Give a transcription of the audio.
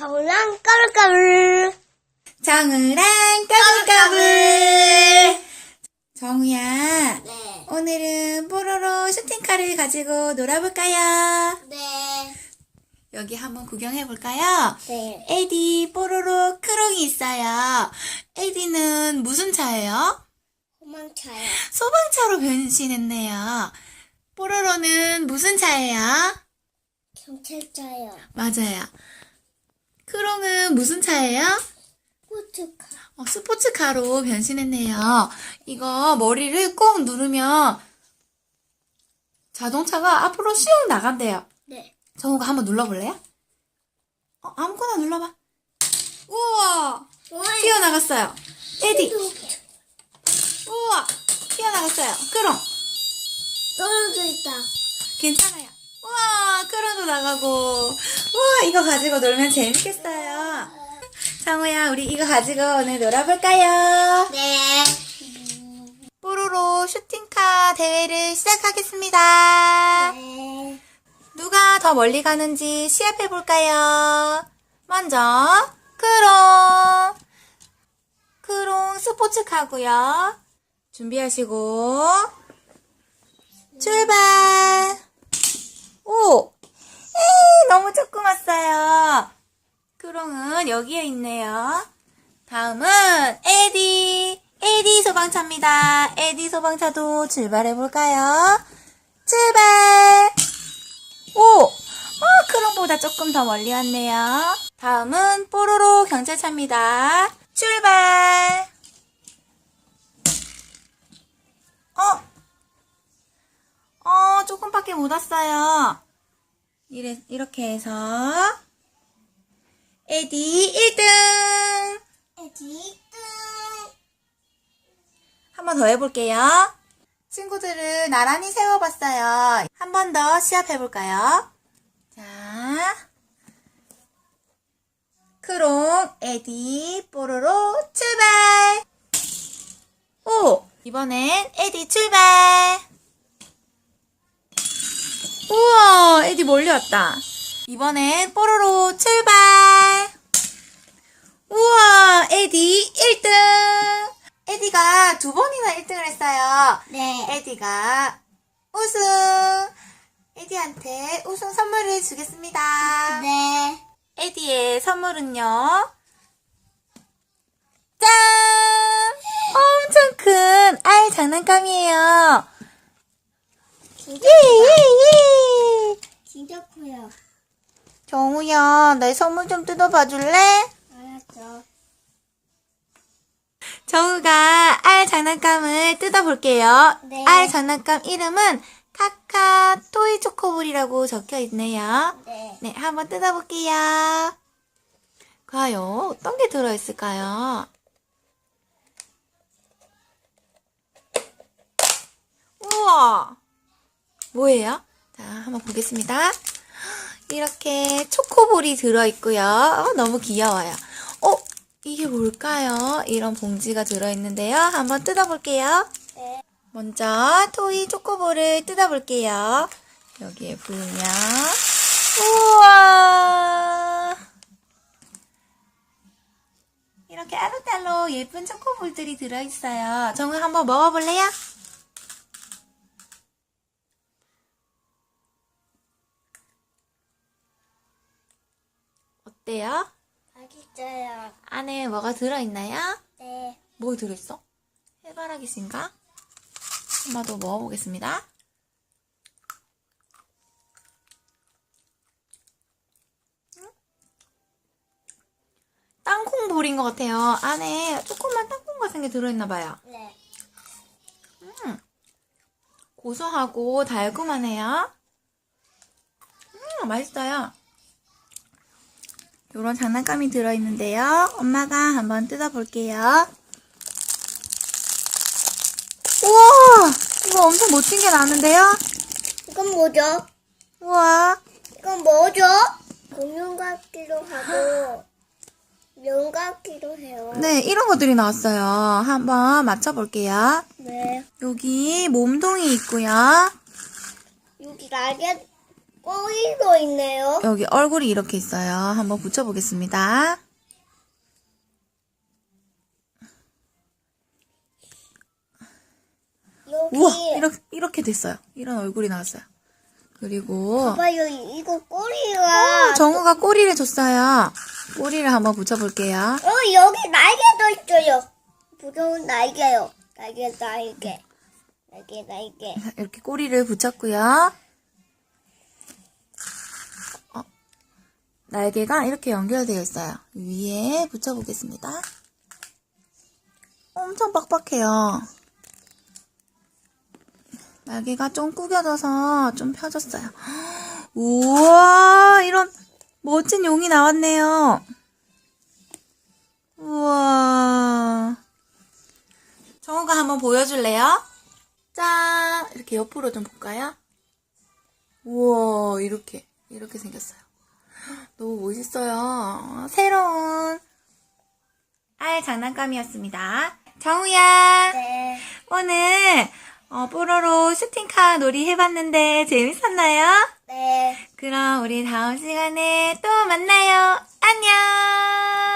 저랑 까불까불. 정우랑 까불까불. 정우야, 네. 오늘은 뽀로로 슈팅카를 가지고 놀아볼까요? 네. 여기 한번 구경해볼까요? 네. 에디, 뽀로로, 크롱이 있어요. 에디는 무슨 차예요? 도망쳐요. 소방차로 변신했네요. 뽀로로는 무슨 차예요? 경찰차요. 맞아요. 크롱은 무슨 차예요? 포트카. 어, 스포츠카로 변신했네요. 이거 머리를 꼭 누르면 자동차가 앞으로 슉 나간대요. 네. 정우가 한번 눌러볼래요? 어, 아무거나 눌러봐. 우와! 튀어나갔어요. 에디! 우와! 튀어나갔어요. 크롱! 떨어져 있다. 괜찮아요. 우와! 크롱도 나가고. 우와! 이거 가지고 놀면 재밌겠어요. 정우야, 우리 이거 가지고 오늘 놀아볼까요? 네. 뽀로로 슈팅카 대회를 시작하겠습니다. 네. 누가 더 멀리 가는지 시합해 볼까요? 먼저 크롱 크롱 스포츠카고요. 준비하시고 출발. 오, 에이, 너무 조금 왔어요. 크롱은 여기에 있네요. 다음은 에디. 에디 소방차입니다. 에디 소방차도 출발해 볼까요? 출발. 오! 어, 크롱보다 조금 더 멀리 왔네요. 다음은 뽀로로 경찰차입니다. 출발! 어? 어, 조금밖에 못 왔어요. 이래, 이렇게 해서, 에디 1등! 에디 뜬. 한번 더 해볼게요. 친구들을 나란히 세워봤어요. 한 번 더 시합해볼까요? 자, 크롱, 에디, 뽀로로, 출발! 오! 이번엔 에디 출발! 우와, 에디 멀리 왔다. 이번엔 뽀로로 출발! 에디 1등! 에디가 두 번이나 1등을 했어요. 네. 에디가 우승! 에디한테 우승 선물을 주겠습니다. 네. 에디의 선물은요. 짠! 엄청 큰 알 장난감이에요. 진짜 예, 예, 예! 진짜 커요. 정우야, 내 선물 좀 뜯어봐 줄래? 알았어. 정우가 알 장난감을 뜯어볼게요. 네. 알 장난감 이름은 카카 토이 초코볼이라고 적혀 있네요. 네. 네, 한번 뜯어볼게요. 과연 어떤 게 들어있을까요? 우와! 뭐예요? 자, 한번 보겠습니다. 이렇게 초코볼이 들어있고요. 어, 너무 귀여워요. 어? 이게 뭘까요? 이런 봉지가 들어있는데요. 한번 뜯어볼게요. 네. 먼저 토이 초코볼을 뜯어볼게요. 여기에 보면 우와 이렇게 알록달록 예쁜 초코볼들이 들어있어요. 정우 한번 먹어볼래요? 어때요? 맛있어요. 안에 뭐가 들어있나요? 네. 뭐 들어있어? 해바라기인가? 한번 더 먹어보겠습니다. 음? 땅콩볼인 것 같아요. 안에 조그만 땅콩 같은 게 들어있나봐요. 네. 고소하고 달콤하네요. 음, 맛있어요. 이런 장난감이 들어있는데요. 엄마가 한번 뜯어볼게요. 우와! 이거 엄청 멋진 게 나는데요? 이건 뭐죠? 우와! 이건 뭐죠? 공룡 같기도 하고 명 같기도 해요. 네, 이런 것들이 나왔어요. 한번 맞춰볼게요. 네. 여기 몸통이 있고요. 여기 날개 꼬리도 있네요. 여기 얼굴이 이렇게 있어요. 한번 붙여보겠습니다. 여기 우와, 이렇게, 이렇게 됐어요. 이런 얼굴이 나왔어요. 그리고, 봐봐요. 이거 꼬리가 정우가 꼬리를 줬어요. 꼬리를 한번 붙여볼게요. 어 여기 날개도 있어요. 부러운 날개요. 날개 날개. 날개 날개. 이렇게 꼬리를 붙였고요. 날개가 이렇게 연결되어 있어요. 위에 붙여보겠습니다. 엄청 빡빡해요. 날개가 좀 구겨져서 좀 펴졌어요. 우와, 이런 멋진 용이 나왔네요. 우와. 정우가 한번 보여줄래요? 짠! 이렇게 옆으로 좀 볼까요? 우와, 이렇게, 이렇게 생겼어요. 너무 멋있어요. 새로운 알 장난감이었습니다. 정우야, 네. 오늘 어, 뽀로로 슈팅카 놀이 해봤는데 재밌었나요? 네. 그럼 우리 다음 시간에 또 만나요. 안녕!